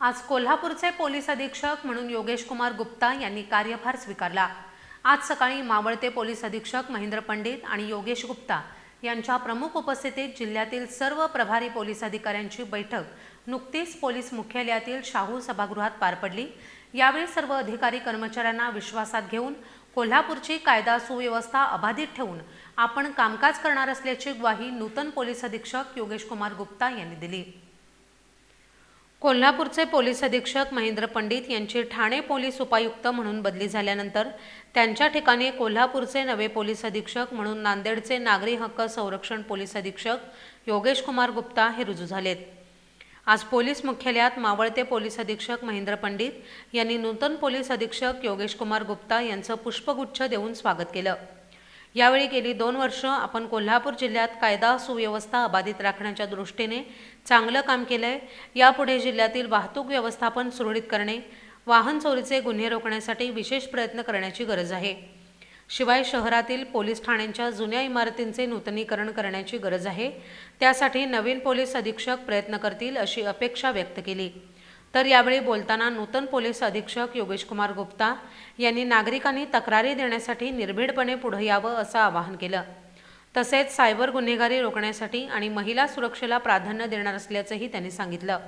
आज कोल्हापूरचे पोलीस अधीक्षक म्हणून योगेश कुमार गुप्ता यांनी कार्यभार स्वीकारला. आज सकाळी मावळते पोलीस अधीक्षक महेंद्र पंडित आणि योगेश गुप्ता यांच्या प्रमुख उपस्थितीत जिल्ह्यातील सर्व प्रभारी पोलीस अधिकाऱ्यांची बैठक नुकतीच पोलीस मुख्यालयातील शाहू सभागृहात पार पडली. यावेळी सर्व अधिकारी कर्मचाऱ्यांना विश्वासात घेऊन कोल्हापूरची कायदा सुव्यवस्था अबाधित ठेवून आपण कामकाज करणार असल्याची ग्वाही नूतन पोलीस अधीक्षक योगेश कुमार गुप्ता यांनी दिली. कोल्हापूरचे पोलीस अधीक्षक महेंद्र पंडित यांची ठाणे पोलीस उपायुक्त म्हणून बदली झाल्यानंतर त्यांच्या ठिकाणी कोल्हापूरचे नवे पोलीस अधीक्षक म्हणून नांदेडचे नागरी हक्क संरक्षण पोलीस अधीक्षक योगेश कुमार गुप्ता हे रुजू झालेत. आज पोलीस मुख्यालयात मावळते पोलीस अधीक्षक महेंद्र पंडित यांनी नूतन पोलीस अधीक्षक योगेश कुमार गुप्ता यांचं पुष्पगुच्छ देऊन स्वागत केलं. यावेळी गेली दोन वर्ष आपण कोल्हापूर जिल्ह्यात कायदा सुव्यवस्था अबाधित राखण्याच्या दृष्टीने चांगलं काम केलं आहे यापुढे जिल्ह्यातील वाहतूक व्यवस्थापन सुरळीत करणे वाहन चोरीचे गुन्हे रोखण्यासाठी विशेष प्रयत्न करण्याची गरज आहे. शिवाय शहरातील पोलीस ठाण्यांच्या जुन्या इमारतींचे नूतनीकरण करण्याची गरज आहे. त्यासाठी नवीन पोलीस अधीक्षक प्रयत्न करतील अशी अपेक्षा व्यक्त केली. तर यावेळी बोलताना नूतन पोलीस अधीक्षक योगेश कुमार गुप्ता यांनी नागरिकांनी तक्रारी देण्यासाठी निर्भीडपणे पुढे यावं असं आवाहन केलं. तसेच सायबर गुन्हेगारी रोखण्यासाठी आणि महिला सुरक्षेला प्राधान्य देणार असल्याचंही त्यांनी सांगितलं.